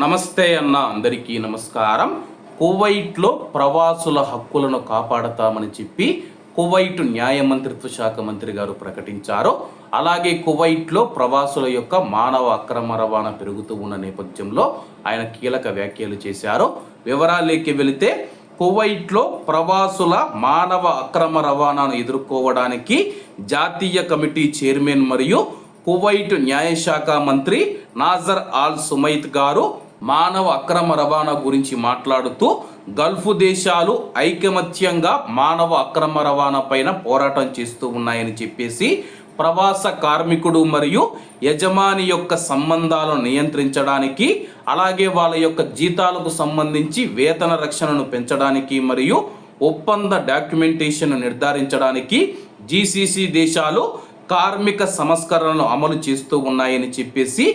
నమస్తే అన్న అందరికీ నమస్కారం. కువైట్లో ప్రవాసుల హక్కులను కాపాడతామని చెప్పి కువైట్ న్యాయ మంత్రిత్వ శాఖ మంత్రి గారు ప్రకటించారు. అలాగే కువైట్లో ప్రవాసుల యొక్క మానవ అక్రమ రవాణా పెరుగుతూ ఉన్న నేపథ్యంలో ఆయన కీలక వ్యాఖ్యలు చేశారు. వివరాలేకి వెళితే కువైట్లో ప్రవాసుల మానవ అక్రమ రవాణాను ఎదుర్కోవడానికి జాతీయ కమిటీ చైర్మన్ మరియు కువైట్ న్యాయశాఖ మంత్రి నాజర్ ఆల్ సుమైత్ గారు మానవ అక్రమ రవాణా గురించి మాట్లాడుతూ గల్ఫ్ దేశాలు ఐకమత్యంగా మానవ అక్రమ రవాణా పైన పోరాటం చేస్తూ ఉన్నాయని చెప్పేసి ప్రవాస కార్మికుడు మరియు యజమాని యొక్క సంబంధాలను నియంత్రించడానికి అలాగే వాళ్ళ యొక్క జీతాలకు సంబంధించి వేతన రక్షణను పెంచడానికి మరియు ఒప్పంద డాక్యుమెంటేషన్ నిర్ధారించడానికి జీసీసీ దేశాలు కార్మిక సంస్కరణలు అమలు చేస్తూ ఉన్నాయని చెప్పేసి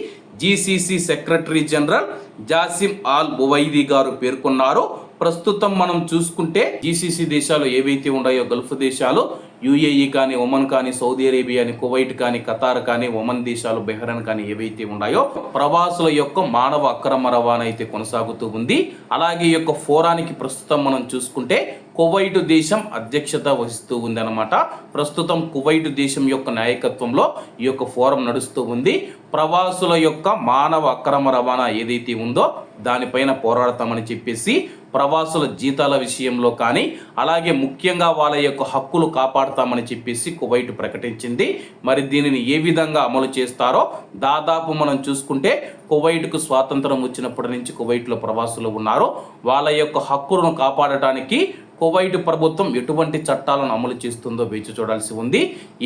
GCC secretary general Jasim Al Budaiwi గారు పేర్కొన్నారు. ప్రస్తుతం మనం చూసుకుంటే జీసీసీ దేశాలు ఏవైతే ఉన్నాయో గల్ఫ్ దేశాలు యుఏఈ కానీ ఒమన్ కానీ సౌదీ అరేబియా అని కువైట్ కానీ ఖతార్ కానీ ఒమన్ దేశాలు బెహ్రన్ కానీ ఏవైతే ఉన్నాయో ప్రవాసుల యొక్క మానవ అక్రమ రవాణా అయితే కొనసాగుతూ ఉంది. అలాగే ఈ యొక్క ఫోరానికి ప్రస్తుతం మనం చూసుకుంటే కువైట్ దేశం అధ్యక్షత వహిస్తూ ఉంది అనమాట ప్రస్తుతం కువైట్ దేశం యొక్క నాయకత్వంలో ఈ యొక్క ఫోరం నడుస్తూ ఉంది. ప్రవాసుల యొక్క మానవ అక్రమ రవాణా ఏదైతే ఉందో దానిపైన పోరాడతామని చెప్పేసి ప్రవాసుల జీతాల విషయంలో కానీ అలాగే ముఖ్యంగా వాళ్ళ యొక్క హక్కులు కాపాడతామని చెప్పేసి కువైట్ ప్రకటించింది. మరి దీనిని ఏ విధంగా అమలు చేస్తారో దాదాపు మనం చూసుకుంటే కువైట్కు స్వాతంత్రం వచ్చినప్పటి నుంచి కువైట్లో ప్రవాసులు ఉన్నారు. వాళ్ళ యొక్క హక్కులను కాపాడటానికి కువైట్ ప్రభుత్వం ఎటువంటి చట్టాలను అమలు చేస్తుందో వేచి చూడాల్సి ఉంది.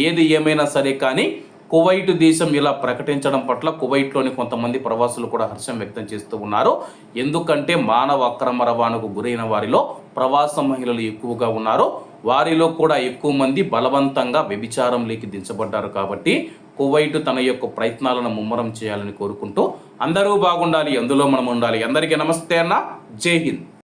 ఏది ఏమైనా సరే కానీ కువైట్ దేశం ఇలా ప్రకటించడం పట్ల కువైట్లోని కొంతమంది ప్రవాసులు కూడా హర్షం వ్యక్తం చేస్తూ ఉన్నారు. ఎందుకంటే మానవ అక్రమ రవాణాకు గురైన వారిలో ప్రవాస మహిళలు ఎక్కువగా ఉన్నారు. వారిలో కూడా ఎక్కువ మంది బలవంతంగా వ్యభిచారంలోకి దించబడ్డారు కాబట్టి కువైట్ తన యొక్క ప్రయత్నాలను ముమ్మరం చేయాలని కోరుకుంటూ అందరూ బాగుండాలి అందులో మనం ఉండాలి. అందరికీ నమస్తే అన్న. జై హింద్.